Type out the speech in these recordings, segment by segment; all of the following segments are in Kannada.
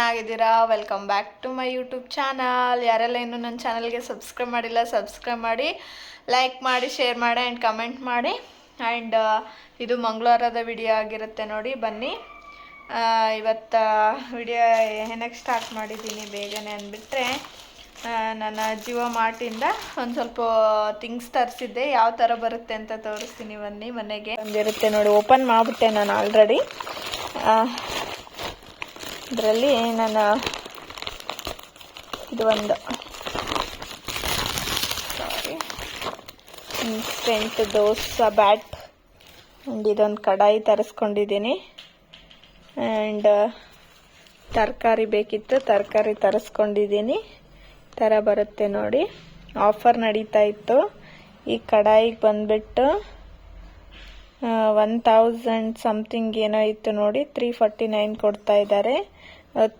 ಚೆನ್ನಾಗಿದ್ದೀರಾ? Welcome back to my YouTube channel ಯಾರೆಲ್ಲ ಇನ್ನೂ ನನ್ನ ಚಾನಲ್ಗೆ ಸಬ್ಸ್ಕ್ರೈಬ್ ಮಾಡಿಲ್ಲ ಸಬ್ಸ್ಕ್ರೈಬ್ ಮಾಡಿ ಲೈಕ್ ಮಾಡಿ ಶೇರ್ ಮಾಡಿ ಆ್ಯಂಡ್ ಕಮೆಂಟ್ ಮಾಡಿ. ಆ್ಯಂಡ್ ಇದು ಮಂಗಳವಾರದ ವಿಡಿಯೋ ಆಗಿರುತ್ತೆ ನೋಡಿ, ಬನ್ನಿ. ಇವತ್ತು ವಿಡಿಯೋ ಏನಕ್ಕೆ ಸ್ಟಾರ್ಟ್ ಮಾಡಿದ್ದೀನಿ ಬೇಗನೆ ಅಂದ್ಬಿಟ್ರೆ ನನ್ನ ಜಿಯೋ ಮಾರ್ಟಿಂದ ಒಂದು ಸ್ವಲ್ಪ ಥಿಂಗ್ಸ್ ತರಿಸಿದ್ದೆ. ಯಾವ ಥರ ಬರುತ್ತೆ ಅಂತ ತೋರಿಸ್ತೀನಿ ಬನ್ನಿ ಮನೆಗೆ. ಬಂದಿರುತ್ತೆ ನೋಡಿ ಓಪನ್ ಮಾಡಿಬಿಟ್ಟೆ ನಾನು ಆಲ್ರೆಡಿ ಇದರಲ್ಲಿ ನಾನು ಇದು ಒಂದು. Sorry instant dosa, batter. And ಇದೊಂದು ಕಡಾಯಿ ತರಿಸ್ಕೊಂಡಿದ್ದೀನಿ. ಆ್ಯಂಡ್ ತರಕಾರಿ ಬೇಕಿತ್ತು, ತರಕಾರಿ ತರಿಸ್ಕೊಂಡಿದ್ದೀನಿ. ಥರ ಬರುತ್ತೆ ನೋಡಿ. ಆಫರ್ ನಡೀತಾ ಇತ್ತು. ಈ ಕಡಾಯಿಗೆ ಬಂದುಬಿಟ್ಟು ಒನ್ ತೌಸಂಡ್ ಸಮಥಿಂಗ್ ಏನೋ ಇತ್ತು ನೋಡಿ. ತ್ರೀ ಫಾರ್ಟಿ ನೈನ್ ಕೊಡ್ತಾ ಇದ್ದಾರೆ.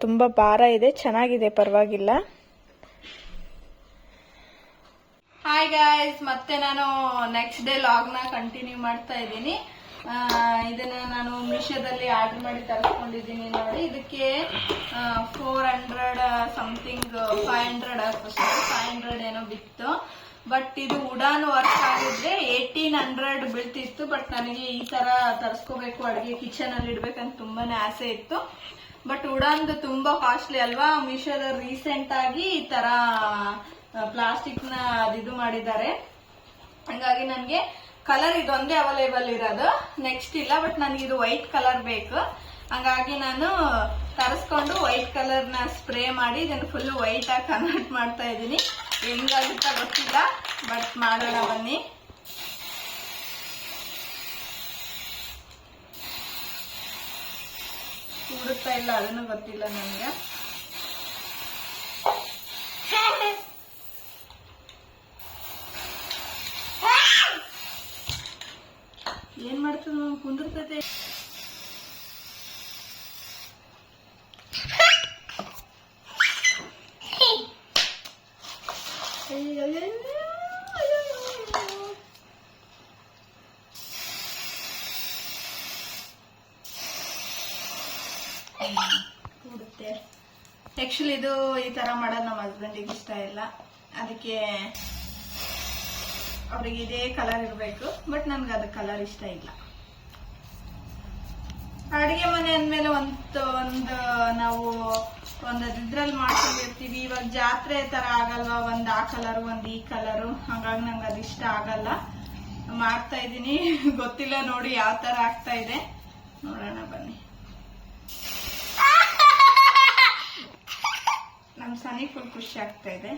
ತುಂಬ ಭಾರ ಇದೆ, ಚೆನ್ನಾಗಿದೆ, ಪರವಾಗಿಲ್ಲ. ಹಾಯ್ ಗಾಯ್ಸ್ ಮತ್ತೆ ನಾನು ನೆಕ್ಸ್ಟ್ ಡೇ ಲಾಗ್ನ ಕಂಟಿನ್ಯೂ ಮಾಡ್ತಾ ಇದ್ದೀನಿ. ಇದನ್ನ ನಾನು ಮೀಶೋದಲ್ಲಿ ಆರ್ಡರ್ ಮಾಡಿ ತರಿಸ್ಕೊಂಡಿದ್ದೀನಿ ನೋಡಿ. ಇದಕ್ಕೆ four hundred something five hundred five hundred ಏನೋ ಬಿತ್ತು. ಬಟ್ ಇದು ಉಡಾನ್ ವರ್ಕ್ ಆಗಿದ್ರೆ ಏಯ್ಟೀನ್ ಹಂಡ್ರೆಡ್ ಬೀಳ್ತಿತ್ತು, ಬಟ್ ನನಗೆ ಈ ತರ ತರಿಸ್ಕೋಬೇಕು, ಅಡುಗೆ ಕಿಚನ್ ಅಲ್ಲಿ ಇಡ್ಬೇಕಂತ ತುಂಬಾನೇ ಆಸೆ ಇತ್ತು. ಬಟ್ ಉಡಾನ್ದು ತುಂಬಾ ಕಾಸ್ಟ್ಲಿ ಅಲ್ವಾ? ಮೀಶೋದ ರೀಸೆಂಟ್ ಆಗಿ ಈ ತರ ಪ್ಲಾಸ್ಟಿಕ್ನ ಇದು ಮಾಡಿದ್ದಾರೆ. ಹಂಗಾಗಿ ನನಗೆ ಕಲರ್ ಇದೊಂದೇ ಅವೈಲೇಬಲ್ ಇರೋದು. ನೆಕ್ಸ್ಟ್ ಇಲ್ಲ, ಬಟ್ ನನಗೆ ಇದು ವೈಟ್ ಕಲರ್ ಬೇಕು. ಹಂಗಾಗಿ ನಾನು ತರಿಸ್ಕೊಂಡು ವೈಟ್ ಕಲರ್ನ ಸ್ಪ್ರೇ ಮಾಡಿ, ಇದನ್ನು ಫುಲ್ ವೈಟ್ ಆಗಿ ಕನ್ವರ್ಟ್ ಮಾಡ್ತಾ ಇದ್ದೀನಿ. ಹೆಂಗಾಗುತ್ತಾ ಗೊತ್ತಿಲ್ಲ ಬಟ್ ಮಾಡೋಣ ಬನ್ನಿ. ಕೂಡುತ್ತಾ ಇಲ್ಲ ಅದನ್ನು ಗೊತ್ತಿಲ್ಲ ನನಗೆ. ಏನ್ ಮಾಡ್ತದ ಕುಂದಿರ್ತೈತೆ ಕೂಡುತ್ತೆ ಆಕ್ಚುಲಿ ಇದು ಈ ತರ ಮಾಡೋದು ನಮ್ಮ ಹಸ್ಬೆಂಡಿಗೆ ಇಷ್ಟ ಇಲ್ಲ. ಅದಕ್ಕೆ ಅವ್ರಿಗೆ ಇದೇ ಕಲರ್ ಇರಬೇಕು ಬಟ್ ನನ್ಗೆ ಅದು ಕಲರ್ ಇಷ್ಟ ಇಲ್ಲ. ಅಡುಗೆ ಮನೆ ಅಂದ್ಮೇಲೆ ಒಂದು ಒಂದು ನಾವು ಒಂದು ಇದ್ರಲ್ಲಿ ಮಾಡ್ಕೊಂಡಿರ್ತೀವಿ. ಇವಾಗ ಜಾತ್ರೆ ತರ ಆಗಲ್ವಾ? ಒಂದ್ ಆ ಕಲರ್ ಒಂದ್ ಈ ಕಲರು ಹಂಗಾಗಿ ನಂಗೆ ಅದು ಇಷ್ಟ ಆಗಲ್ಲ. ಮಾಡ್ತಾ ಇದ್ದೀನಿ. ಗೊತ್ತಿಲ್ಲ ನೋಡಿ ಯಾವ ತರ ಆಗ್ತಾ ಇದೆ. ನೋಡೋಣ ಬನ್ನಿ. ನಮ್ ಸನಿ ಫುಲ್ ಖುಷಿ ಆಗ್ತಾ ಇದೆ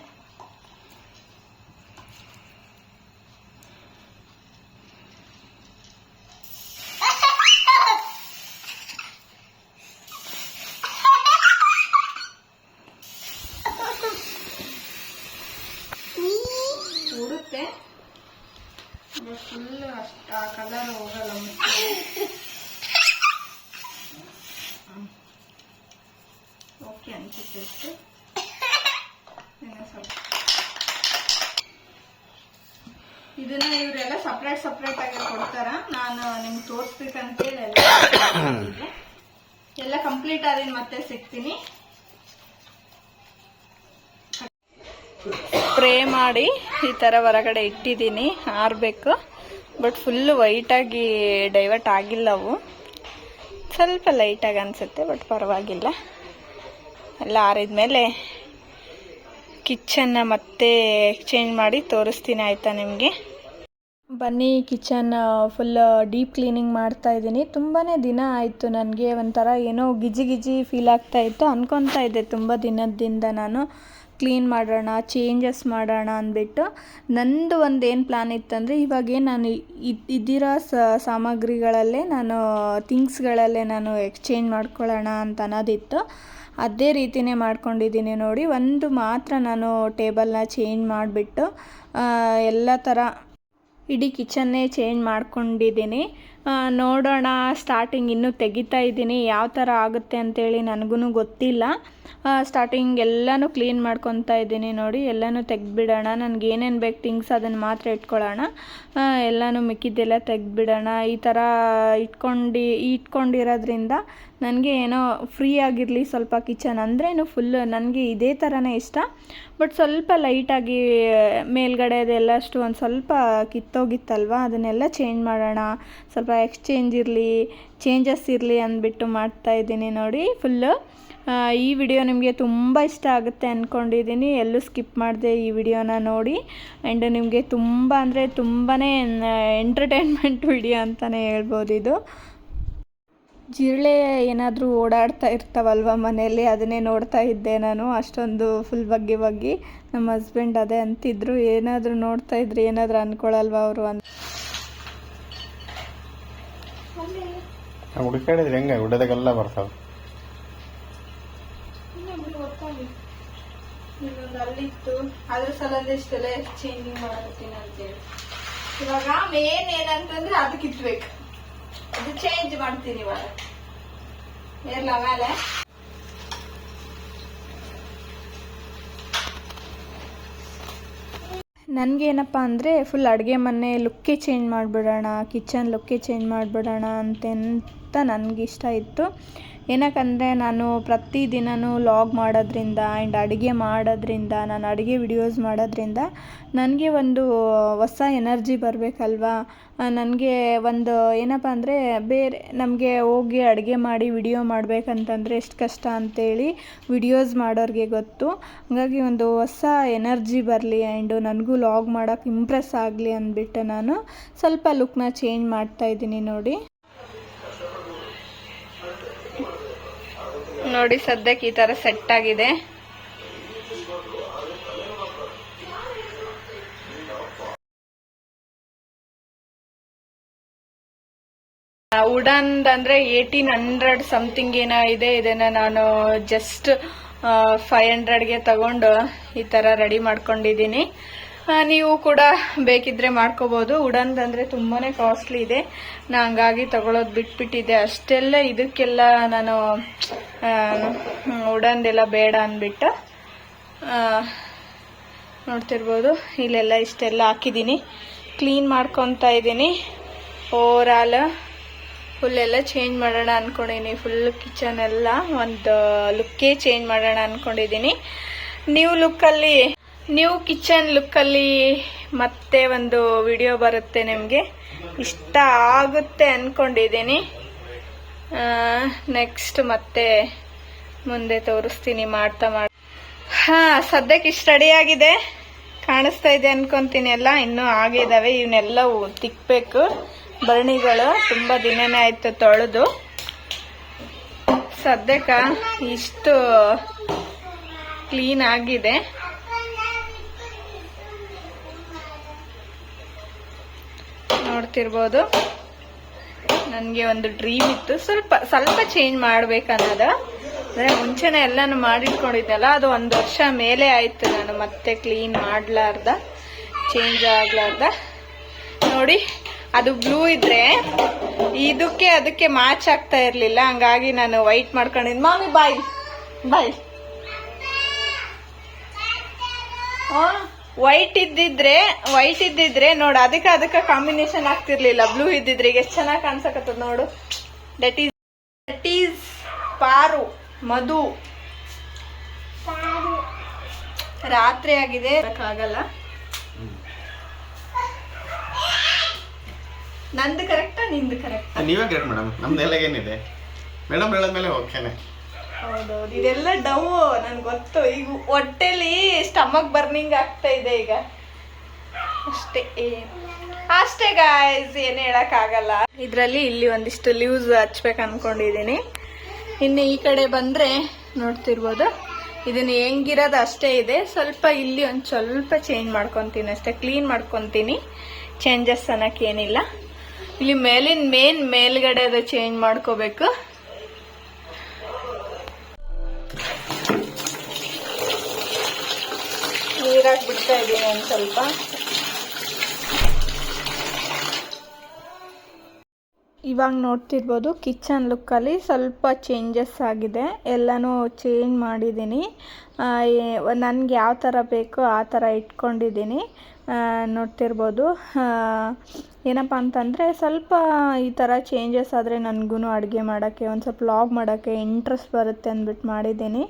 ಉಡುತ್ತೆ ಫುಲ್ ಅಷ್ಟ ಆ ಕಲರ್ ಹೋಗಲ್ಲ ಮತ್ತೆ. ಹ್ಮ್. ಓಕೆ ಅನ್ಸುತ್ತೆ ಅಷ್ಟು ಇನ್ನು ಸ್ವಲ್ಪ ಇದನ್ನ ಇವರೆಲ್ಲ ಸಪ್ರೇಟ್ ಸಪ್ರೇಟ್ ಆಗಿ ಕೊಡ್ತಾರ ನಾನು ನಿಮ್ಗೆ ತೋರಿಸ್ಬೇಕಂತೇಳಿ ಎಲ್ಲ ಮಾಡಿದ್ದೆ. ಎಲ್ಲ ಕಂಪ್ಲೀಟ್ ಆದಿನ ಮತ್ತೆ ಸಿಗ್ತೀನಿ ಸ್ಪ್ರೇ ಮಾಡಿ ಈ ಥರ ಹೊರಗಡೆ ಇಟ್ಟಿದ್ದೀನಿ, ಆರಬೇಕು. ಬಟ್ ಫುಲ್ಲು ವೈಟಾಗಿ ಡೈವರ್ಟ್ ಆಗಿಲ್ಲ ಅವು. ಸ್ವಲ್ಪ ಲೈಟಾಗಿ ಅನಿಸುತ್ತೆ ಬಟ್ ಪರವಾಗಿಲ್ಲ. ಎಲ್ಲ ಆರಿದ್ಮೇಲೆ ಕಿಚನ್ನ ಮತ್ತೆ ಎಕ್ಸ್ಚೇಂಜ್ ಮಾಡಿ ತೋರಿಸ್ತೀನಿ, ಆಯಿತಾ ನಿಮಗೆ? ಬನ್ನಿ ಕಿಚನ್ ಫುಲ್ ಡೀಪ್ ಕ್ಲೀನಿಂಗ್ ಮಾಡ್ತಾ ಇದ್ದೀನಿ. ತುಂಬಾ ದಿನ ಆಯಿತು ನನಗೆ ಒಂಥರ ಏನೋ ಗಿಜಿ ಗಿಜಿ ಫೀಲ್ ಆಗ್ತಾ ಇತ್ತು. ಅನ್ಕೊತಾ ಇದ್ದೆ ತುಂಬ ದಿನದಿಂದ ನಾನು. ಕ್ಲೀನ್ ಮಾಡೋಣ ಚೇಂಜಸ್ ಮಾಡೋಣ ಅಂದ್ಬಿಟ್ಟು ನಂದು ಒಂದು ಏನು ಪ್ಲ್ಯಾನ್ ಇತ್ತಂದರೆ ಇವಾಗೇ ನಾನು ಇದ್- ಇದ್ದಿರೋ ಸಾಮಗ್ರಿಗಳಲ್ಲೇ ನಾನು ಥಿಂಗ್ಸ್ಗಳಲ್ಲೇ ನಾನು ಎಕ್ಸ್ಚೇಂಜ್ ಮಾಡ್ಕೊಳ್ಳೋಣ ಅಂತ ಅನ್ನೋದಿತ್ತು. ಅದೇ ರೀತಿನೇ ಮಾಡ್ಕೊಂಡಿದ್ದೀನಿ ನೋಡಿ. ಒಂದು ಮಾತ್ರ ನಾನು ಟೇಬಲ್ನ ಚೇಂಜ್ ಮಾಡಿಬಿಟ್ಟು ಎಲ್ಲ ಥರ ಇಡೀ ಕಿಚನ್ನೇ ಚೇಂಜ್ ಮಾಡ್ಕೊಂಡಿದ್ದೀನಿ. ನೋಡೋಣ ಸ್ಟಾರ್ಟಿಂಗ್ ಇನ್ನೂ ತೆಗಿತಾ ಇದ್ದೀನಿ, ಯಾವ ಥರ ಆಗುತ್ತೆ ಅಂತೇಳಿ ನನಗೂ ಗೊತ್ತಿಲ್ಲ. ಸ್ಟಾರ್ಟಿಂಗ್ ಎಲ್ಲನೂ ಕ್ಲೀನ್ ಮಾಡ್ಕೊತಾ ಇದ್ದೀನಿ ನೋಡಿ, ಎಲ್ಲನೂ ತೆಗ್ದುಬಿಡೋಣ. ನನಗೆ ಏನೇನು ಬೇಕು ಥಿಂಗ್ಸ್ ಅದನ್ನು ಮಾತ್ರ ಇಟ್ಕೊಳ್ಳೋಣ. ಎಲ್ಲನೂ ಮಿಕ್ಕಿದ್ದೆಲ್ಲ ತೆಗ್ದುಬಿಡೋಣ. ಈ ಥರ ಇಟ್ಕೊಂಡು, ಇಟ್ಕೊಂಡಿರೋದ್ರಿಂದ ನನಗೆ ಏನೋ ಫ್ರೀ ಆಗಿರಲಿ ಸ್ವಲ್ಪ ಕಿಚನ್ ಅಂದ್ರೇನು ಫುಲ್ ನನಗೆ ಇದೇ ಥರನೇ ಇಷ್ಟ. ಬಟ್ ಸ್ವಲ್ಪ ಲೈಟಾಗಿ ಮೇಲ್ಗಡೆ ಅದೆಲ್ಲ ಅಷ್ಟು ಒಂದು ಸ್ವಲ್ಪ ಕಿತ್ತೋಗಿತ್ತಲ್ವ, ಅದನ್ನೆಲ್ಲ ಚೇಂಜ್ ಮಾಡೋಣ. ಸ್ವಲ್ಪ ಎಕ್ಸ್ಚೇಂಜ್ ಇರಲಿ ಚೇಂಜಸ್ ಇರಲಿ ಅಂದ್ಬಿಟ್ಟು ಮಾಡ್ತಾ ಇದ್ದೀನಿ ನೋಡಿ ಫುಲ್ಲು ಈ ವಿಡಿಯೋ ನಿಮಗೆ ತುಂಬ ಇಷ್ಟ ಆಗುತ್ತೆ ಅಂದ್ಕೊಂಡಿದ್ದೀನಿ ಎಲ್ಲೂ ಸ್ಕಿಪ್ ಮಾಡಿದೆ ಈ ವಿಡಿಯೋನ ನೋಡಿ. ಆ್ಯಂಡ್ ನಿಮಗೆ ತುಂಬ ಅಂದರೆ ತುಂಬಾ ಎಂಟರ್ಟೈನ್ಮೆಂಟ್ ವಿಡಿಯೋ ಅಂತಲೇ ಹೇಳ್ಬೋದು ಇದು. ಜಿರಳೆ ಏನಾದರೂ ಓಡಾಡ್ತಾ ಇರ್ತಾವಲ್ವ ಮನೆಯಲ್ಲಿ? ಅದನ್ನೇ ನೋಡ್ತಾ ಇದ್ದೆ ನಾನು ಅಷ್ಟೊಂದು ಫುಲ್ ಬಗ್ಗೆ ಬಗ್ಗೆ. ನಮ್ಮ ಹಸ್ಬೆಂಡ್ ಅದೇ ಅಂತಿದ್ರು. ಏನಾದರೂ ನೋಡ್ತಾ ಇದ್ರೆ, ಏನಾದರೂ ಅಂದ್ಕೊಳ್ಳಲ್ವ ಅವರು ಅಂತ. ಹುಡುಕಾಡಿದ್ರೆ ಹೆಂಗ? ಹುಡದಾಗೆಲ್ಲ ಬರ್ತಾವ. ಅಲ್ಲಿತ್ತು. ಅದ್ರ ಸಲಂದ ಇಷ್ಟೆಲ್ಲ ಚೇಂಜಿಂಗ್ ಮಾಡತ್ತೀನಿ ಅಂತೇಳಿ. ಇವಾಗ ಮೇನ್ ಏನಂತಂದ್ರೆ ಅದಕ್ಕೆ ಇಟ್ಬೇಕು ಅದು ಚೇಂಜ್ ಮಾಡ್ತೀನಿ ಇವಾಗ. ಏರ್ಲ ಮೇಲೆ ನನಗೇನಪ್ಪ ಅಂದರೆ ಫುಲ್ ಅಡುಗೆ ಮನೆ ಲುಕ್ಕೇ ಚೇಂಜ್ ಮಾಡಿಬಿಡೋಣ ಕಿಚನ್ ಲುಕ್ಕೇ ಚೇಂಜ್ ಮಾಡಿಬಿಡೋಣ ಅಂತೆಂತ ನನಗಿಷ್ಟ ಇತ್ತು. ಏನಕ್ಕಂದರೆ ನಾನು ಪ್ರತಿದಿನವೂ ಲಾಗ್ ಮಾಡೋದ್ರಿಂದ ಆ್ಯಂಡ್ ಅಡುಗೆ ಮಾಡೋದ್ರಿಂದ, ನಾನು ಅಡುಗೆ ವಿಡಿಯೋಸ್ ಮಾಡೋದ್ರಿಂದ ನನಗೆ ಒಂದು ಹೊಸ ಎನರ್ಜಿ ಬರಬೇಕಲ್ವಾ? ನನಗೆ ಒಂದು ಏನಪ್ಪ ಅಂದರೆ ಬೇರೆ ನಮಗೆ ಹೋಗಿ ಅಡುಗೆ ಮಾಡಿ ವಿಡಿಯೋ ಮಾಡಬೇಕಂತಂದರೆ ಎಷ್ಟು ಕಷ್ಟ ಅಂತೇಳಿ ವಿಡಿಯೋಸ್ ಮಾಡೋರಿಗೆ ಗೊತ್ತು. ಹಾಗಾಗಿ ಒಂದು ಹೊಸ ಎನರ್ಜಿ ಬರಲಿ ಆ್ಯಂಡು ನನಗೂ ಲಾಗ್ ಮಾಡೋಕೆ ಇಂಪ್ರೆಸ್ ಆಗಲಿ ಅಂದ್ಬಿಟ್ಟು ನಾನು ಸ್ವಲ್ಪ ಲುಕ್ನ ಚೇಂಜ್ ಮಾಡ್ತಾ ಇದ್ದೀನಿ ನೋಡಿ. ನೋಡಿ ಸದ್ಯಕ್ಕೆ ಈ ತರ ಸೆಟ್ ಆಗಿದೆ. ವುಡನ್ ಅಂದ್ರೆ ಏಯ್ಟೀನ್ ಹಂಡ್ರೆಡ್ ಸಮಥಿಂಗ್ ಏನ ಇದೆ. ಇದನ್ನ ನಾನು ಜಸ್ಟ್ ಫೈವ್ ಹಂಡ್ರೆಡ್ಗೆ ತಗೊಂಡು ಈ ತರ ರೆಡಿ ಮಾಡ್ಕೊಂಡಿದ್ದೀನಿ. ಆ, ನೀವು ಕೂಡ ಬೇಕಿದ್ರೆ ಮಾಡ್ಕೋಬಹುದು ವುಡನ್ ಅಂದ್ರೆ ತುಂಬಾನೇ ಕಾಸ್ಟ್ಲಿ ಇದೆ. ನಾ ಹಂಗಾಗಿ ತಗೊಳ್ಳೋದು ಬಿಟ್ಬಿಟ್ಟಿದ್ದೆ. ಅಷ್ಟೆಲ್ಲ ಇದಕ್ಕೆಲ್ಲ ನಾನು ಉಡನ್ದೆಲ್ಲ ಬೇಡ ಅಂದ್ಬಿಟ್ಟು ನೋಡ್ತಿರ್ಬೋದು. ಇಲ್ಲೆಲ್ಲ ಇಷ್ಟೆಲ್ಲ ಹಾಕಿದ್ದೀನಿ. ಕ್ಲೀನ್ ಮಾಡ್ಕೊತಾ ಇದ್ದೀನಿ. ಓವರಾಲ್ ಫುಲ್ಲೆಲ್ಲ ಚೇಂಜ್ ಮಾಡೋಣ ಅಂದ್ಕೊಂಡಿದ್ದೀನಿ ಫುಲ್ ಕಿಚನ್ ಎಲ್ಲ ಒಂದು ಲುಕ್ಕೇ ಚೇಂಜ್ ಮಾಡೋಣ ಅಂದ್ಕೊಂಡಿದ್ದೀನಿ ನ್ಯೂ ಲುಕ್ಕಲ್ಲಿ ನ್ಯೂ ಕಿಚನ್ ಲುಕ್ಕಲ್ಲಿ ಮತ್ತೆ ಒಂದು ವಿಡಿಯೋ ಬರುತ್ತೆ ನಿಮಗೆ. ಇಷ್ಟ ಆಗುತ್ತೆ ಅಂದ್ಕೊಂಡಿದ್ದೀನಿ ನೆಕ್ಸ್ಟ್ ಮತ್ತೆ ಮುಂದೆ ತೋರಿಸ್ತೀನಿ ಮಾಡ್ತಾ ಮಾಡಿ ಹಾ, ಸದ್ಯಕ್ಕೆ ಇಷ್ಟು ರೆಡಿ ಆಗಿದೆ. ಕಾಣಿಸ್ತಾ ಇದೆ ಅನ್ಕೊಂತೀನಿ ಎಲ್ಲ. ಇನ್ನೂ ಆಗಿದಾವೆ ಇವನ್ನೆಲ್ಲವೂ ತಿಕ್ಬೇಕು. ಭರಣಿಗಳು ತುಂಬಾ ದಿನನೇ ಆಯ್ತು ತೊಳೆದು. ಸದ್ಯಕ್ಕ ಇಷ್ಟು ಕ್ಲೀನ್ ಆಗಿದೆ. ನೋಡ್ತಿರ್ಬೋದು. ನನಗೆ ಒಂದು ಡ್ರೀಮ್ ಇತ್ತು. ಸ್ವಲ್ಪ ಸ್ವಲ್ಪ ಚೇಂಜ್ ಮಾಡ್ಬೇಕನ್ನೋದು. ಅಂದರೆ ಮುಂಚೆನೆ ಎಲ್ಲಾನು ಮಾಡಿಟ್ಕೊಂಡಿದ್ದೆಲ್ಲ ಅದು ಒಂದು ವರ್ಷ ಮೇಲೆ ಆಯಿತು ನಾನು ಮತ್ತೆ ಕ್ಲೀನ್ ಮಾಡಲಾರ್ದ ಚೇಂಜ್ ಆಗಲಾರ್ದ. ನೋಡಿ, ಅದು ಬ್ಲೂ ಇದ್ರೆ ಇದಕ್ಕೆ ಅದಕ್ಕೆ ಮ್ಯಾಚ್ ಆಗ್ತಾ ಇರಲಿಲ್ಲ. ಹಂಗಾಗಿ ನಾನು ವೈಟ್ ಮಾಡ್ಕೊಂಡಿದ್ದು ಮಾಮಿ ಬಾಯ್ ಬಾಯ್ ವೈಟ್ ಇದ್ದಿದ್ರೆ ವೈಟ್ ಇದ್ದಿದ್ರೆ, ನೋಡು, ಅದಕ್ಕೆ ಅದಕ್ಕೆ ಕಾಂಬಿನೇಷನ್ ಆಗ್ತಿರ್ಲಿಲ್ಲ. ಬ್ಲೂ ಇದ್ದಿದ್ರೆ ಈಗ ಎಷ್ಟು ಚೆನ್ನಾಗಿ ಕಾಣಿಸಕತ್ತದ ನೋಡು. That is that is Paru, Madhu. ರಾತ್ರಿ ಆಗಿದೆ ಆಗಲ್ಲ ನಂದು ಕರೆಕ್ಟಾ ನಿಂದು ಕರೆಕ್ಟ್ ನೀವೇ ಕರೆಕ್ಟ್ ಮೇಡಮ್? ನಮ್ದೆಲ್ಲ ಏನಿದೆ? ಮೇಡಮ್ ಹೇಳಿದ್ಮೇಲೆ ಓಕೆನೆ ಹೌದೌದು. ಇದೆಲ್ಲ ಡವ್ ನನ್ಗೆ ಗೊತ್ತು. ಈಗ ಹೊಟ್ಟೆಲಿ ಸ್ಟಮಕ್ ಬರ್ನಿಂಗ್ ಆಗ್ತಾ ಇದೆ ಈಗ. ಅಷ್ಟೇ ಅಷ್ಟೇ ಗಾಯ್ಸ್ ಏನು ಹೇಳಕ್ಕಾಗಲ್ಲ. ಇದರಲ್ಲಿ ಇಲ್ಲಿ ಒಂದಿಷ್ಟು ಲೀವ್ಸ್ ಹಚ್ಬೇಕು ಅನ್ಕೊಂಡಿದ್ದೀನಿ ಇನ್ನು ಈ ಕಡೆ ಬಂದ್ರೆ, ನೋಡ್ತಿರ್ಬೋದು. ಇದನ್ನ ಹೆಂಗಿರೋದು ಅಷ್ಟೇ ಇದೆ. ಸ್ವಲ್ಪ ಇಲ್ಲಿ ಒಂದು ಸ್ವಲ್ಪ ಚೇಂಜ್ ಮಾಡ್ಕೊತೀನಿ ಅಷ್ಟೇ. ಕ್ಲೀನ್ ಮಾಡ್ಕೊತೀನಿ. ಚೇಂಜಸ್ ಅನ್ನಕ್ಕೆ ಏನಿಲ್ಲ. ಇಲ್ಲಿ ಮೇಲಿನ ಮೇನ್ ಮೇಲ್ಗಡೆ ಅದು ಚೇಂಜ್ ಮಾಡ್ಕೋಬೇಕು. ನೀರಾಗಿ ಬಿಡ್ತಾ ಇದ್ದೀನಿ ಒಂದು ಸ್ವಲ್ಪ. ಇವಾಗ ನೋಡ್ತಿರ್ಬೋದು ಕಿಚನ್ ಲುಕ್ಕಲ್ಲಿ ಸ್ವಲ್ಪ ಚೇಂಜಸ್ ಆಗಿದೆ. ಎಲ್ಲನೂ ಚೇಂಜ್ ಮಾಡಿದ್ದೀನಿ. ನನಗೆ ಯಾವ ಥರ ಬೇಕೋ ಆ ಥರ ಇಟ್ಕೊಂಡಿದ್ದೀನಿ. ನೋಡ್ತಿರ್ಬೋದು. ಏನಪ್ಪ ಅಂತಂದರೆ ಸ್ವಲ್ಪ ಈ ಥರ ಚೇಂಜಸ್ ಆದರೆ ನನಗೂ ಅಡುಗೆ ಮಾಡೋಕ್ಕೆ, ಒಂದು ಸ್ವಲ್ಪ ಲಾಗ್ ಮಾಡೋಕ್ಕೆ ಇಂಟ್ರೆಸ್ಟ್ ಬರುತ್ತೆ ಅಂದ್ಬಿಟ್ಟು ಮಾಡಿದ್ದೀನಿ.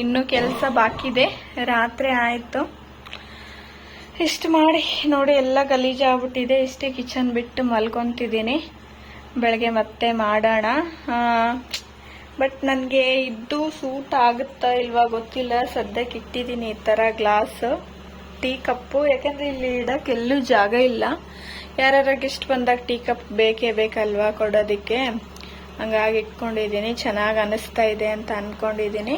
ಇನ್ನೂ ಕೆಲಸ ಬಾಕಿದೆ. ರಾತ್ರಿ ಆಯಿತು. ಇಷ್ಟು ಮಾಡಿ ನೋಡಿ ಎಲ್ಲ ಗಲೀಜಾಗ್ಬಿಟ್ಟಿದೆ. ಇಷ್ಟೇ ಕಿಚನ್ ಬಿಟ್ಟು ಮಲ್ಕೊತಿದ್ದೀನಿ. ಬೆಳಗ್ಗೆ ಮತ್ತೆ ಮಾಡೋಣ. ಬಟ್ ನನಗೆ ಇದ್ದು ಸೂಟ್ ಆಗುತ್ತಾ ಇಲ್ವಾ ಗೊತ್ತಿಲ್ಲ. ಸದ್ಯಕ್ಕೆ ಇಟ್ಟಿದ್ದೀನಿ ಈ ಥರ ಗ್ಲಾಸ್, ಟೀ ಕಪ್ಪು. ಯಾಕಂದರೆ ಇಲ್ಲಿ ಇಡಕ್ಕೆ ಎಲ್ಲೂ ಜಾಗ ಇಲ್ಲ. ಯಾರ್ಯಾರ ಗೆಸ್ಟ್ ಬಂದಾಗ ಟೀ ಕಪ್ ಬೇಕೇ ಬೇಕಲ್ವಾ ಕೊಡೋದಕ್ಕೆ? ಹಂಗಾಗಿ ಇಟ್ಕೊಂಡಿದ್ದೀನಿ. ಚೆನ್ನಾಗಿ ಅನ್ನಿಸ್ತಾ ಇದೆ ಅಂತ ಅಂದ್ಕೊಂಡಿದ್ದೀನಿ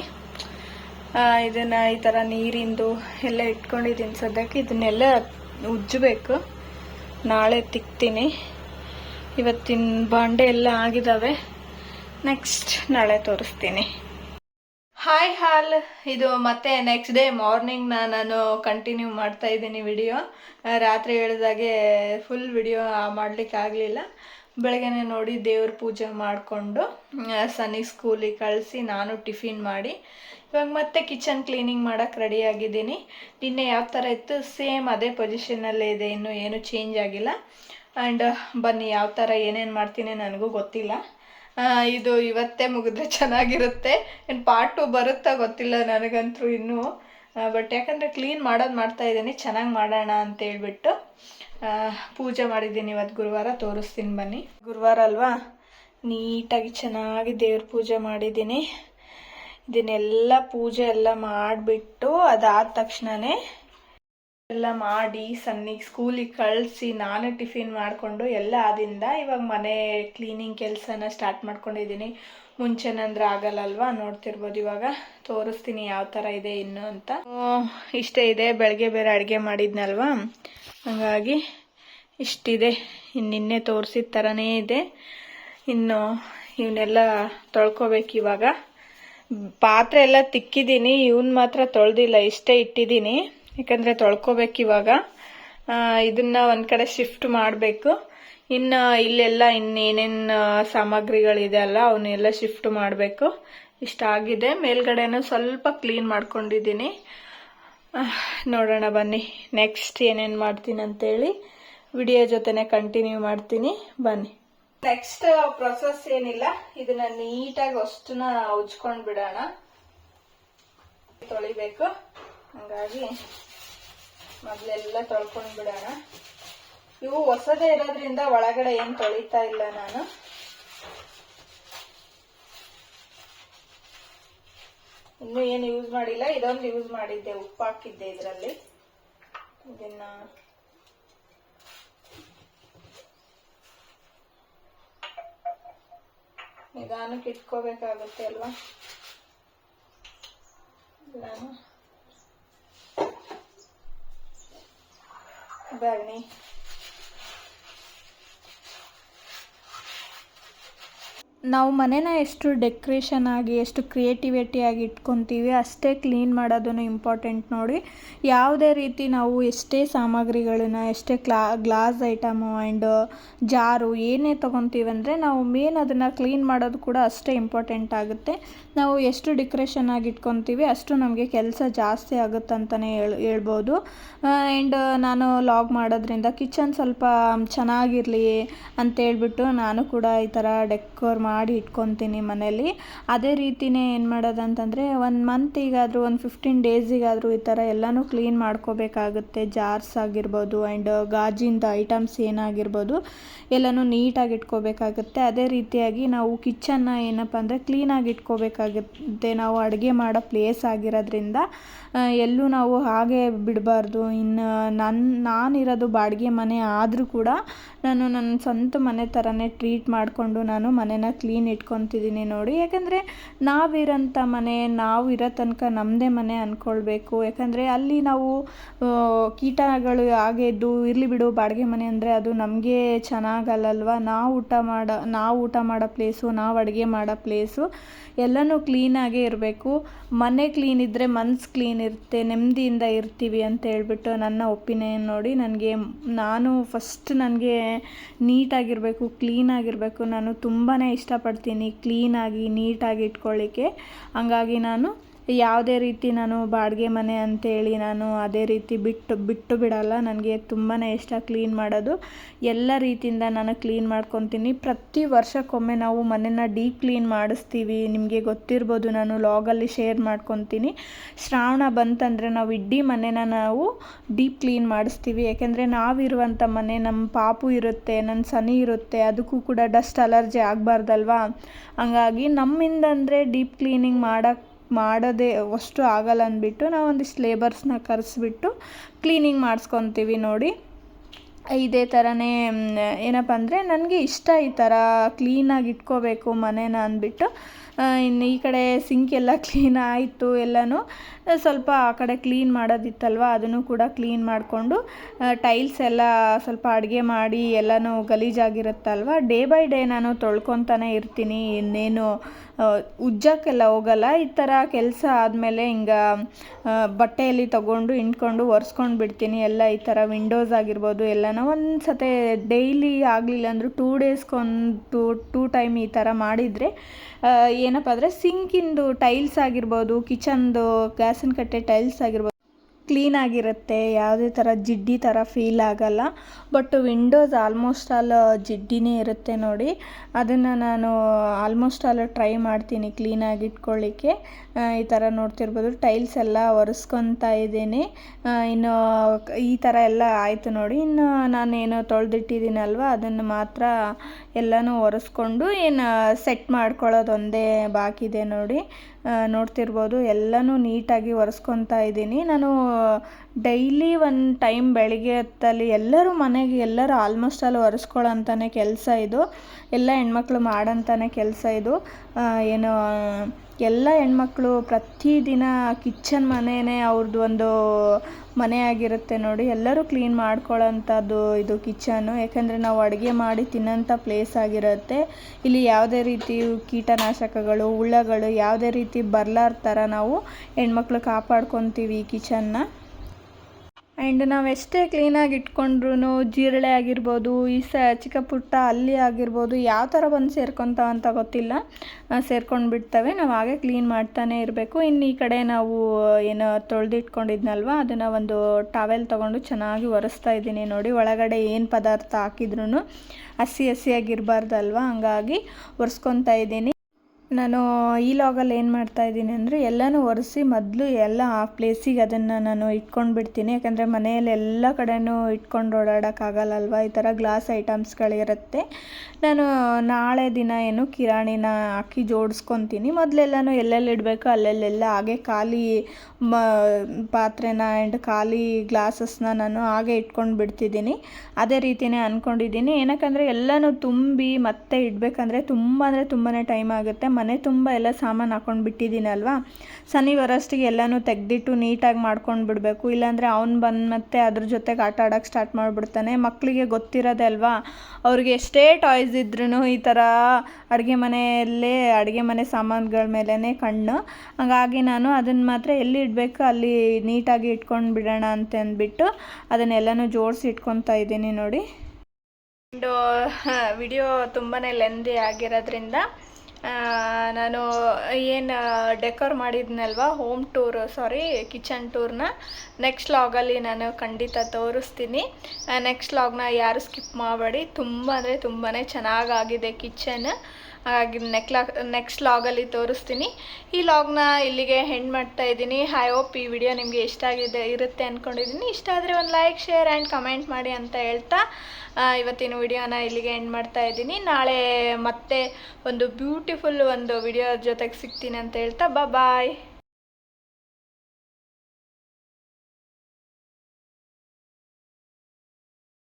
ಇದನ್ನ ಈ ಥರ ನೀರಿಂದು ಎಲ್ಲ ಇಟ್ಕೊಂಡಿದ್ದೀನಿ. ಸದ್ಯಕ್ಕೆ ಇದನ್ನೆಲ್ಲ ಉಜ್ಜಬೇಕು. ನಾಳೆ ತಿಕ್ತೀನಿ. ಇವತ್ತಿನ ಬಾಂಡೆ ಎಲ್ಲ ಆಗಿದಾವೆ. ನೆಕ್ಸ್ಟ್ ನಾಳೆ ತೋರಿಸ್ತೀನಿ. ಹಾಯ್ ಹಾಲ್ ಇದು ಮತ್ತೆ ನೆಕ್ಸ್ಟ್ ಡೇ ಮಾರ್ನಿಂಗ್ ನಾನು ಕಂಟಿನ್ಯೂ ಮಾಡ್ತಾ ಇದ್ದೀನಿ ವಿಡಿಯೋ ರಾತ್ರಿ ಹೇಳಿದಾಗೆ ಫುಲ್ ವಿಡಿಯೋ ಮಾಡಲಿಕ್ಕೆ ಆಗಲಿಲ್ಲ. ಬೆಳಗ್ಗೆನೆ ನೋಡಿ ದೇವ್ರ ಪೂಜೆ ಮಾಡಿಕೊಂಡು ಸನ್ನಿ ಸ್ಕೂಲಿಗೆ ಕಳಿಸಿ ನಾನು ಟಿಫಿನ್ ಮಾಡಿ ಇವಾಗ ಮತ್ತೆ ಕಿಚನ್ ಕ್ಲೀನಿಂಗ್ ಮಾಡೋಕ್ಕೆ ರೆಡಿ ಆಗಿದ್ದೀನಿ. ನಿನ್ನೆ ಯಾವ ಥರ ಇತ್ತು? ಸೇಮ್ ಅದೇ ಪೊಸಿಷನಲ್ಲೇ ಇದೆ. ಇನ್ನೂ ಏನು ಚೇಂಜ್ ಆಗಿಲ್ಲ. ಆ್ಯಂಡ್ ಬನ್ನಿ ಯಾವ ಥರ ಏನೇನು ಮಾಡ್ತೀನಿ ನನಗೂ ಗೊತ್ತಿಲ್ಲ. ಇದು ಇವತ್ತೇ ಮುಗಿದ್ರೆ ಚೆನ್ನಾಗಿರುತ್ತೆ. ಏನು ಪಾರ್ಟ್ ಟು ಬರುತ್ತಾ ಗೊತ್ತಿಲ್ಲ ನನಗಂತೂ ಇನ್ನೂ. ಬಟ್ ಯಾಕಂದರೆ ಕ್ಲೀನ್ ಮಾಡೋದು ಮಾಡ್ತಾ ಇದ್ದೀನಿ. ಚೆನ್ನಾಗಿ ಮಾಡೋಣ ಅಂತ ಹೇಳ್ಬಿಟ್ಟು. ಪೂಜೆ ಮಾಡಿದ್ದೀನಿ ಇವತ್ತು ಗುರುವಾರ. ತೋರಿಸ್ತೀನಿ ಬನ್ನಿ. ಗುರುವಾರ ಅಲ್ವಾ? ನೀಟಾಗಿ ಚೆನ್ನಾಗಿ ದೇವ್ರ ಪೂಜೆ ಮಾಡಿದ್ದೀನಿ. ಇದನ್ನೆಲ್ಲ ಪೂಜೆ ಎಲ್ಲ ಮಾಡಿಬಿಟ್ಟು ಅದಾದ ತಕ್ಷಣನೇ ಎಲ್ಲ ಮಾಡಿ ಸನ್ನಿಗೆ ಸ್ಕೂಲಿಗೆ ಕಳಿಸಿ ನಾನೇ ಟಿಫಿನ್ ಮಾಡಿಕೊಂಡು ಎಲ್ಲ ಆದಿಂದ ಇವಾಗ ಮನೆ ಕ್ಲೀನಿಂಗ್ ಕೆಲಸನ ಸ್ಟಾರ್ಟ್ ಮಾಡ್ಕೊಂಡಿದ್ದೀನಿ. ಮುಂಚೆನಂದ್ರೆ ಆಗಲ್ಲ ಅಲ್ವಾ ನೋಡ್ತಿರ್ಬೋದು ಇವಾಗ. ತೋರಿಸ್ತೀನಿ ಯಾವ ಥರ ಇದೆ, ಇನ್ನು ಅಂತ. ಇಷ್ಟೇ ಇದೆ. ಬೆಳಗ್ಗೆ ಬೇರೆ ಅಡುಗೆ ಮಾಡಿದ್ನಲ್ವಾ? ಹಾಗಾಗಿ ಇಷ್ಟಿದೆ. ಇನ್ನು ನಿನ್ನೆ ತೋರಿಸಿದ ಥರನೇ ಇದೆ. ಇನ್ನು ಇವನ್ನೆಲ್ಲ ತೊಳ್ಕೊಬೇಕು ಇವಾಗ. ಪಾತ್ರೆ ಎಲ್ಲ ತಿಕ್ಕಿದ್ದೀನಿ, ಇವನ್ ಮಾತ್ರ ತೊಳೆದಿಲ್ಲ, ಇಷ್ಟೇ ಇಟ್ಟಿದ್ದೀನಿ. ಯಾಕಂದರೆ ತೊಳ್ಕೊಬೇಕು ಇವಾಗ. ಇದನ್ನ ಒಂದು ಕಡೆ ಶಿಫ್ಟ್ ಮಾಡಬೇಕು. ಇನ್ನು ಇಲ್ಲೆಲ್ಲ ಇನ್ನೇನೇನು ಸಾಮಗ್ರಿಗಳಿದೆ ಅಲ್ಲ ಅವನ್ನೆಲ್ಲ ಶಿಫ್ಟ್ ಮಾಡಬೇಕು. ಇಷ್ಟಾಗಿದೆ ಮೇಲ್ಗಡೆನೂ ಸ್ವಲ್ಪ ಕ್ಲೀನ್ ಮಾಡ್ಕೊಂಡಿದ್ದೀನಿ. ನೋಡೋಣ ಬನ್ನಿ. ನೆಕ್ಸ್ಟ್ ಏನೇನು ಮಾಡ್ತೀನಿ ಅಂತೇಳಿ ವಿಡಿಯೋ ಜೊತೆನೆ ಕಂಟಿನ್ಯೂ ಮಾಡ್ತೀನಿ. ಬನ್ನಿ. ನೆಕ್ಸ್ಟ್ ಪ್ರೊಸೆಸ್ ಏನಿಲ್ಲ. ಇದನ್ನ ನೀಟಾಗಿ ಅಷ್ಟನ್ನ ಉಜ್ಕೊಂಡ್ ಬಿಡೋಣ. ತೊಳಿಬೇಕು. ಹಂಗಾಗಿ ಮೊದಲೆಲ್ಲ ತೊಳ್ಕೊಂಡ್ ಬಿಡೋಣ. ಇವು ಹೊಸದೇ ಇರೋದ್ರಿಂದ ಒಳಗಡೆ ಏನ್ ತೊಳಿತಾ ಇಲ್ಲ ನಾನು. ಇನ್ನು ಏನು ಯೂಸ್ ಮಾಡಿಲ್ಲ. ಇದೊಂದು ಯೂಸ್ ಮಾಡಿದ್ದೆ. ಉಪ್ಪು ಹಾಕಿದ್ದೆ ಇದರಲ್ಲಿ. ಇದನ್ನ ನಿಧಾನಕ್ಕೆ ಇಟ್ಕೋಬೇಕಾಗುತ್ತೆ ಅಲ್ವಾ? ನಾನು. ಬನ್ನಿ ನಾವು ಮನೇನ ಎಷ್ಟು ಡೆಕೋರೇಷನ್ ಆಗಿ, ಎಷ್ಟು ಕ್ರಿಯೇಟಿವಿಟಿ ಆಗಿ ಇಟ್ಕೊತೀವಿ, ಅಷ್ಟೇ ಕ್ಲೀನ್ ಮಾಡೋದನ್ನು ಇಂಪಾರ್ಟೆಂಟ್ ನೋಡಿ. ಯಾವುದೇ ರೀತಿ ನಾವು ಎಷ್ಟೇ ಸಾಮಗ್ರಿಗಳನ್ನ, ಎಷ್ಟೇ ಕ್ಲಾ, ಗ್ಲಾಸ್ ಐಟಮು ಆ್ಯಂಡ್ ಜಾರು ಏನೇ ತೊಗೊತೀವಿ ಅಂದರೆ ನಾವು ಮೇನ್ ಅದನ್ನು ಕ್ಲೀನ್ ಮಾಡೋದು ಕೂಡ ಅಷ್ಟೇ ಇಂಪಾರ್ಟೆಂಟ್ ಆಗುತ್ತೆ. ನಾವು ಎಷ್ಟು ಡಿಕ್ರೆಷನ್ ಆಗಿ ಇಟ್ಕೊತೀವಿ ಅಷ್ಟು ನಮಗೆ ಕೆಲಸ ಜಾಸ್ತಿ ಆಗುತ್ತೆ ಅಂತಲೇ ಹೇಳ್, ಹೇಳ್ಬೋದು. ಆ್ಯಂಡ್ ನಾನು ಲಾಗ್ ಮಾಡೋದ್ರಿಂದ ಕಿಚನ್ ಸ್ವಲ್ಪ ಚೆನ್ನಾಗಿರಲಿ ಅಂತೇಳ್ಬಿಟ್ಟು ನಾನು ಕೂಡ ಈ ಥರ ಡೆಕೋರ್ ಮಾಡಿ ಇಟ್ಕೊತೀನಿ ಮನೇಲಿ. ಅದೇ ರೀತಿನೇ ಏನು ಮಾಡೋದಂತಂದರೆ ಒಂದು ಮಂತಿಗಾದರೂ ಒಂದು ಫಿಫ್ಟೀನ್ ಡೇಸಿಗಾದರೂ ಈ ಥರ ಎಲ್ಲನೂ ಕ್ಲೀನ್ ಮಾಡ್ಕೋಬೇಕಾಗುತ್ತೆ. ಜಾರ್ಸ್ ಆಗಿರ್ಬೋದು ಆ್ಯಂಡ್ ಗಾಜಿಂದ ಐಟಮ್ಸ್ ಏನಾಗಿರ್ಬೋದು ಎಲ್ಲನೂ ನೀಟಾಗಿ ಇಟ್ಕೋಬೇಕಾಗುತ್ತೆ. ಅದೇ ರೀತಿಯಾಗಿ ನಾವು ಕಿಚನ್ನ ಏನಪ್ಪ ಅಂದರೆ ಕ್ಲೀನಾಗಿ ಇಟ್ಕೋಬೇಕಾಗುತ್ತೆ. ನಾವು ಅಡುಗೆ ಮಾಡೋ ಪ್ಲೇಸ್ ಆಗಿರೋದ್ರಿಂದ ಎಲ್ಲೂ ನಾವು ಹಾಗೆ ಬಿಡಬಾರ್ದು. ಇನ್ನು ನನ್ನ ನಾನಿರೋದು ಬಾಡಿಗೆ ಮನೆ ಆದರೂ ಕೂಡ ನಾನು ನನ್ನ ಸ್ವಂತ ಮನೆ ಥರನೇ ಟ್ರೀಟ್ ಮಾಡಿಕೊಂಡು ನಾನು ಮನೇನ ಕ್ಲೀನ್ ಇಟ್ಕೊತಿದ್ದೀನಿ ನೋಡಿ. ಯಾಕೆಂದರೆ ನಾವಿರೋಂಥ ಮನೆ ನಾವು ಇರೋ ತನಕ ನಮ್ಮದೇ ಮನೆ ಅಂದ್ಕೊಳ್ಬೇಕು ಯಾಕಂದರೆ ಅಲ್ಲಿ ನಾವು ಕೀಟಗಳು ಹಾಗೆ ಇದ್ದು ಇರಲಿ ಬಿಡು ಬಾಡಿಗೆ ಮನೆ ಅಂದರೆ ಅದು ನಮಗೆ ಚೆನ್ನಾಗಲ್ಲಲ್ವ? ನಾವು ಊಟ ಮಾಡೋ, ನಾವು ಊಟ ಮಾಡೋ ಪ್ಲೇಸು ನಾವು ಅಡುಗೆ ಮಾಡೋ ಪ್ಲೇಸು ಎಲ್ಲನೂ ಕ್ಲೀನಾಗೇ ಇರಬೇಕು. ಮನೆ ಕ್ಲೀನ್ ಇದ್ದರೆ ಮನ್ಸು ಕ್ಲೀನ್ ಇರುತ್ತೆ, ನೆಮ್ಮದಿಯಿಂದ ಇರ್ತೀವಿ ಅಂತ ಹೇಳ್ಬಿಟ್ಟು ನನ್ನ ಒಪಿನಿಯನ್ ನೋಡಿ ನನಗೆ ನಾನು ಫಸ್ಟ್ ನನಗೆ ನೀಟಾಗಿರಬೇಕು ಕ್ಲೀನಾಗಿರಬೇಕು ನಾನು ತುಂಬಾ ಇಷ್ಟಪಡ್ತೀನಿ ಕ್ಲೀನಾಗಿ ನೀಟಾಗಿ ಇಟ್ಕೊಳ್ಳಿಕ್ಕೆ. ಹಂಗಾಗಿ ನಾನು ಯಾವುದೇ ರೀತಿ ನಾನು ಬಾಡಿಗೆ ಮನೆ ಅಂತೇಳಿ ನಾನು ಅದೇ ರೀತಿ ಬಿಟ್ಟು ಬಿಟ್ಟು ಬಿಡಲ್ಲ. ನನಗೆ ತುಂಬಾ ಇಷ್ಟ ಕ್ಲೀನ್ ಮಾಡೋದು. ಎಲ್ಲ ರೀತಿಯಿಂದ ನಾನು ಕ್ಲೀನ್ ಮಾಡ್ಕೊತೀನಿ. ಪ್ರತಿ ವರ್ಷಕ್ಕೊಮ್ಮೆ ನಾವು ಮನೆನ ಡೀಪ್ ಕ್ಲೀನ್ ಮಾಡಿಸ್ತೀವಿ. ನಿಮಗೆ ಗೊತ್ತಿರ್ಬೋದು ನಾನು ಲಾಗಲ್ಲಿ ಶೇರ್ ಮಾಡ್ಕೊತೀನಿ. ಶ್ರಾವಣ ಬಂತಂದರೆ ನಾವು ಇಡೀ ಮನೆನ ನಾವು ಡೀಪ್ ಕ್ಲೀನ್ ಮಾಡಿಸ್ತೀವಿ. ಯಾಕೆಂದರೆ ನಾವಿರುವಂಥ ಮನೆ ನಮ್ಮ ಪಾಪು ಇರುತ್ತೆ, ನನ್ನ ಸನಿ ಇರುತ್ತೆ, ಅದಕ್ಕೂ ಕೂಡ ಡಸ್ಟ್ ಅಲರ್ಜಿ ಆಗಬಾರ್ದಲ್ವಾ? ಹಂಗಾಗಿ ನಮ್ಮಿಂದ ಅಂದರೆ ಡೀಪ್ ಕ್ಲೀನಿಂಗ್ ಮಾಡೋಕ್ಕೆ ಮಾಡೋದೇ ಅಷ್ಟು ಆಗಲ್ಲ ಅಂದ್ಬಿಟ್ಟು ನಾವೊಂದಿಷ್ಟು ಲೇಬರ್ಸ್ನ ಕರೆಸ್ಬಿಟ್ಟು ಕ್ಲೀನಿಂಗ್ ಮಾಡಿಸ್ಕೊತೀವಿ ನೋಡಿ. ಇದೇ ಥರನೇ ಏನಪ್ಪ ಅಂದರೆ ನನಗೆ ಇಷ್ಟ ಈ ಥರ ಕ್ಲೀನಾಗಿ ಇಟ್ಕೋಬೇಕು ಮನೇನ ಅಂದ್ಬಿಟ್ಟು. ಇನ್ನು ಈ ಕಡೆ ಸಿಂಕ್ ಎಲ್ಲ ಕ್ಲೀನ್ ಆಯಿತು ಎಲ್ಲನೂ. ಸ್ವಲ್ಪ ಆ ಕಡೆ ಕ್ಲೀನ್ ಮಾಡೋದಿತ್ತಲ್ವ, ಅದನ್ನು ಕೂಡ ಕ್ಲೀನ್ ಮಾಡಿಕೊಂಡು ಟೈಲ್ಸ್ ಎಲ್ಲ ಸ್ವಲ್ಪ ಅಡುಗೆ ಮಾಡಿ ಎಲ್ಲನೂ ಗಲೀಜಾಗಿರುತ್ತಲ್ವ ಡೇ ಬೈ ಡೇ ನಾನು ತೊಳ್ಕೊತಾನೆ ಇರ್ತೀನಿ ಇನ್ನೇನು. ಉಜ್ಜಕ್ಕೆಲ್ಲ ಹೋಗಲ್ಲ. ಈ ಥರ ಕೆಲಸ ಆದಮೇಲೆ ಹಿಂಗೆ ಬಟ್ಟೆಯಲ್ಲಿ ತಗೊಂಡು, ಹಿಂಡ್ಕೊಂಡು, ಒರೆಸ್ಕೊಂಡು ಬಿಡ್ತೀನಿ. ಎಲ್ಲ ಈ ಥರ ವಿಂಡೋಸ್ ಆಗಿರ್ಬೋದು, ಎಲ್ಲನೂ ಒಂದು ಸತೆ ಡೈಲಿ ಆಗಲಿಲ್ಲ ಅಂದರೂ ಟೂ ಡೇಸ್ಗೊಂದು ಟೂ ಟೂ ಟೈಮ್ ಈ ಥರ ಮಾಡಿದರೆ ಏನಪ್ಪ ಅಂದರೆ ಸಿಂಕಿಂದು ಟೈಲ್ಸ್ ಆಗಿರ್ಬೋದು ಕಿಚನ್ದು ಗ್ಯಾಸಿನ ಕಟ್ಟೆ ಟೈಲ್ಸ್ ಆಗಿರ್ಬೋದು ಕ್ಲೀನಾಗಿರುತ್ತೆ ಯಾವುದೇ ಥರ ಜಿಡ್ಡಿ ಥರ ಫೀಲ್ ಆಗಲ್ಲ. ಬಟ್ ವಿಂಡೋಸ್ ಆಲ್ಮೋಸ್ಟ್ ಆಲ್ ಜಿಡ್ಡಿನೇ ಇರುತ್ತೆ ನೋಡಿ. ಅದನ್ನು ನಾನು ಆಲ್ಮೋಸ್ಟ್ ಆಲ್ ಟ್ರೈ ಮಾಡ್ತೀನಿ ಕ್ಲೀನಾಗಿ ಇಟ್ಕೊಳ್ಳಿಕ್ಕೆ. ಈ ಥರ ನೋಡ್ತಿರ್ಬೋದು. ಟೈಲ್ಸ್ ಎಲ್ಲ ಒರೆಸ್ಕೊತಾ ಇದ್ದೀನಿ. ಇನ್ನು ಈ ಥರ ಎಲ್ಲ ಆಯಿತು ನೋಡಿ. ಇನ್ನು ನಾನೇನು ತೊಳೆದಿಟ್ಟಿದ್ದೀನಲ್ವ, ಅದನ್ನು ಮಾತ್ರ ಎಲ್ಲನೂ ಒರೆಸ್ಕೊಂಡು ಏನು ಸೆಟ್ ಮಾಡ್ಕೊಳ್ಳೋದು ಒಂದೇ ಬಾಕಿ ಇದೆ ನೋಡಿ. ನೋಡ್ತಿರ್ಬೋದು. ಎಲ್ಲನೂ ನೀಟಾಗಿ ಒರೆಸ್ಕೊತಾ ಇದ್ದೀನಿ. ನಾನು ಡೈಲಿ ಒಂದು ಟೈಮ್ ಬೆಳಿಗ್ಗೆ ಹೊತ್ತಲ್ಲಿ ಎಲ್ಲರೂ ಮನೆಗೆ ಎಲ್ಲರೂ ಆಲ್ಮೋಸ್ಟ್ ಅಲ್ಲಿ ಒರೆಸ್ಕೊಳ್ಳೋಂಥನೇ ಕೆಲಸ ಇದು. ಎಲ್ಲ ಹೆಣ್ಮಕ್ಳು ಮಾಡೋಂಥನೇ ಕೆಲಸ ಇದು. ಏನು, ಎಲ್ಲ ಹೆಣ್ಮಕ್ಳು ಪ್ರತಿದಿನ ಕಿಚನ್ ಮನೆಯೇ ಅವ್ರದ್ದು ಒಂದು ಮನೆ ಆಗಿರುತ್ತೆ ನೋಡಿ. ಎಲ್ಲರೂ ಕ್ಲೀನ್ ಮಾಡ್ಕೊಳ್ಳೋಂಥದ್ದು ಇದು ಕಿಚನ್ನು. ಯಾಕಂದರೆ ನಾವು ಅಡುಗೆ ಮಾಡಿ ತಿನ್ನೋಂಥ ಪ್ಲೇಸ್ ಆಗಿರುತ್ತೆ. ಇಲ್ಲಿ ಯಾವುದೇ ರೀತಿ ಕೀಟನಾಶಕಗಳು, ಹುಳಗಳು ಯಾವುದೇ ರೀತಿ ಬರಲಾರ ಥರ ನಾವು ಹೆಣ್ಮಕ್ಳು ಕಾಪಾಡ್ಕೊತೀವಿ ಈ ಕಿಚನ್ನ. ಆ್ಯಂಡ್ ನಾವು ಎಷ್ಟೇ ಕ್ಲೀನಾಗಿ ಇಟ್ಕೊಂಡ್ರು ಜಿರಳೆ ಆಗಿರ್ಬೋದು, ಈ ಸ ಚಿಕ್ಕ ಪುಟ್ಟ ಅಲ್ಲಿ ಆಗಿರ್ಬೋದು, ಯಾವ ಥರ ಬಂದು ಸೇರ್ಕೊತಾವ ಅಂತ ಗೊತ್ತಿಲ್ಲ. ಸೇರ್ಕೊಂಡು ಬಿಡ್ತವೆ ನಾವು ಹಾಗೆ ಕ್ಲೀನ್ ಮಾಡ್ತಾನೆ ಇರಬೇಕು. ಇನ್ನು ಈ ಕಡೆ ನಾವು, ಏನು ತೊಳೆದಿಟ್ಕೊಂಡಿದ್ನಲ್ವ, ಅದನ್ನು ಒಂದು ಟಾವೆಲ್ ತೊಗೊಂಡು ಚೆನ್ನಾಗಿ ಒರೆಸ್ತಾ ಇದ್ದೀನಿ ನೋಡಿ. ಒಳಗಡೆ ಏನು ಪದಾರ್ಥ ಹಾಕಿದ್ರೂ ಹಸಿ ಹಸಿಯಾಗಿರಬಾರ್ದಲ್ವ? ಹಂಗಾಗಿ ಒರೆಸ್ಕೊತಾ ಇದ್ದೀನಿ. ನಾನು ಈ ಲಾಗಲ್ಲಿ ಏನು ಮಾಡ್ತಾ ಇದ್ದೀನಿ ಅಂದರೆ ಎಲ್ಲನೂ ಒರೆಸಿ ಮೊದಲು ಎಲ್ಲ ಆ ಪ್ಲೇಸಿಗೆ ಅದನ್ನು ನಾನು ಇಟ್ಕೊಂಡು ಬಿಡ್ತೀನಿ ಯಾಕಂದರೆ ಮನೆಯಲ್ಲಿ ಎಲ್ಲ ಕಡೆಯೂ ಇಟ್ಕೊಂಡು ಓಡಾಡೋಕ್ಕಾಗಲ್ಲಲ್ವ ಈ ಥರ ಗ್ಲಾಸ್ ಐಟಮ್ಸ್ಗಳಿರುತ್ತೆ ನಾನು, ನಾಳೆ ದಿನ ಏನು ಕಿರಾಣಿನ ಹಾಕಿ ಜೋಡಿಸ್ಕೊತೀನಿ. ಮೊದಲೆಲ್ಲನೂ ಎಲ್ಲೆಲ್ಲಿ ಇಡಬೇಕು ಅಲ್ಲೆಲ್ಲೆಲ್ಲ ಹಾಗೆ ಖಾಲಿ, ಮ, ಪಾತ್ರೆನ ಆ್ಯಂಡ್ ಖಾಲಿ ಗ್ಲಾಸಸ್ನ ನಾನು ಹಾಗೆ ಇಟ್ಕೊಂಡು ಬಿಡ್ತಿದ್ದೀನಿ. ಅದೇ ರೀತಿಯೇ ಅಂದ್ಕೊಂಡಿದ್ದೀನಿ ಏನಕ್ಕಂದರೆ ಎಲ್ಲನೂ ತುಂಬಿ ಮತ್ತೆ ಇಡಬೇಕಂದ್ರೆ ತುಂಬ ಅಂದರೆ ತುಂಬಾ ಟೈಮ್ ಆಗುತ್ತೆ. ಮನೆ ತುಂಬ ಎಲ್ಲ ಸಾಮಾನು ಹಾಕೊಂಡು ಬಿಟ್ಟಿದ್ದೀನಲ್ವಾ ಸನಿ ಅಷ್ಟಿಗೆ ಎಲ್ಲನೂ ತೆಗೆದಿಟ್ಟು ನೀಟಾಗಿ ಮಾಡ್ಕೊಂಡು ಬಿಡಬೇಕು. ಇಲ್ಲಾಂದರೆ ಅವ್ನು ಬಂದು ಮತ್ತೆ ಅದ್ರ ಜೊತೆಗೆ ಆಟ ಆಡೋಕ್ಕೆ ಸ್ಟಾರ್ಟ್ ಮಾಡಿಬಿಡ್ತಾನೆ. ಮಕ್ಕಳಿಗೆ ಗೊತ್ತಿರೋದೆ ಅಲ್ವಾ? ಅವ್ರಿಗೆ ಎಷ್ಟೇ ಟಾಯ್ಸ್ ಇದ್ರೂ ಈ ಥರ ಅಡುಗೆ ಮನೆಯಲ್ಲೇ ಅಡುಗೆ ಮನೆ ಸಾಮಾನುಗಳ ಮೇಲೇ ಕಣ್ಣು. ಹಾಗಾಗಿ ನಾನು ಅದನ್ನು ಮಾತ್ರ ಎಲ್ಲಿ ಇಡಬೇಕು ಅಲ್ಲಿ ನೀಟಾಗಿ ಇಟ್ಕೊಂಡು ಬಿಡೋಣ ಅಂತ ಅಂದ್ಬಿಟ್ಟು ಅದನ್ನೆಲ್ಲನೂ ಜೋಡಿಸಿ ಇಟ್ಕೊತಾ ಇದ್ದೀನಿ ನೋಡಿ. ವಿಡಿಯೋ ತುಂಬಾ ಲೆಂದಿ ಆಗಿರೋದ್ರಿಂದ ನಾನು ಏನು ಡೆಕೋರ್ ಮಾಡಿದ್ನಲ್ವ ಹೋಮ್ ಟೂರ್ ಸಾರಿ ಕಿಚನ್ ಟೂರ್ನ ನೆಕ್ಸ್ಟ್ ಲಾಗಲ್ಲಿ ನಾನು ಖಂಡಿತ ತೋರಿಸ್ತೀನಿ. ನೆಕ್ಸ್ಟ್ ಲಾಗ್ನ ಯಾರು ಸ್ಕಿಪ್ ಮಾಡಬೇಡಿ. ತುಂಬ ಅಂದರೆ ತುಂಬಾ ಚೆನ್ನಾಗಾಗಿದೆ ಕಿಚನ್ ಹಾಗಾಗಿ ನೆಕ್ಲಾ ನೆಕ್ಸ್ಟ್ ಲಾಗಲ್ಲಿ ತೋರಿಸ್ತೀನಿ. ಈ ಲಾಗ್ನ ಇಲ್ಲಿಗೆ ಹೆಣ್ಣು ಮಾಡ್ತಾ ಇದ್ದೀನಿ. ಐ ಹೋಪ್ ಈ ವಿಡಿಯೋ ನಿಮಗೆ ಇಷ್ಟ ಆಗಿದೆ, ಇರುತ್ತೆ ಅಂದ್ಕೊಂಡಿದ್ದೀನಿ ಇಷ್ಟ ಆದರೆ ಒಂದು ಲೈಕ್ ಶೇರ್ ಆ್ಯಂಡ್ ಕಮೆಂಟ್ ಮಾಡಿ ಅಂತ ಹೇಳ್ತಾ ಇವತ್ತಿನ ವಿಡಿಯೋನ ಇಲ್ಲಿಗೆ ಎಂಡ್ ಮಾಡ್ತಾ ಇದ್ದೀನಿ. ನಾಳೆ ಮತ್ತೆ ಒಂದು ಬ್ಯೂಟಿಫುಲ್ ಒಂದು ವಿಡಿಯೋ ಜೊತೆಗೆ ಸಿಗ್ತೀನಿ ಅಂತ ಹೇಳ್ತಾ ಬಾಯ್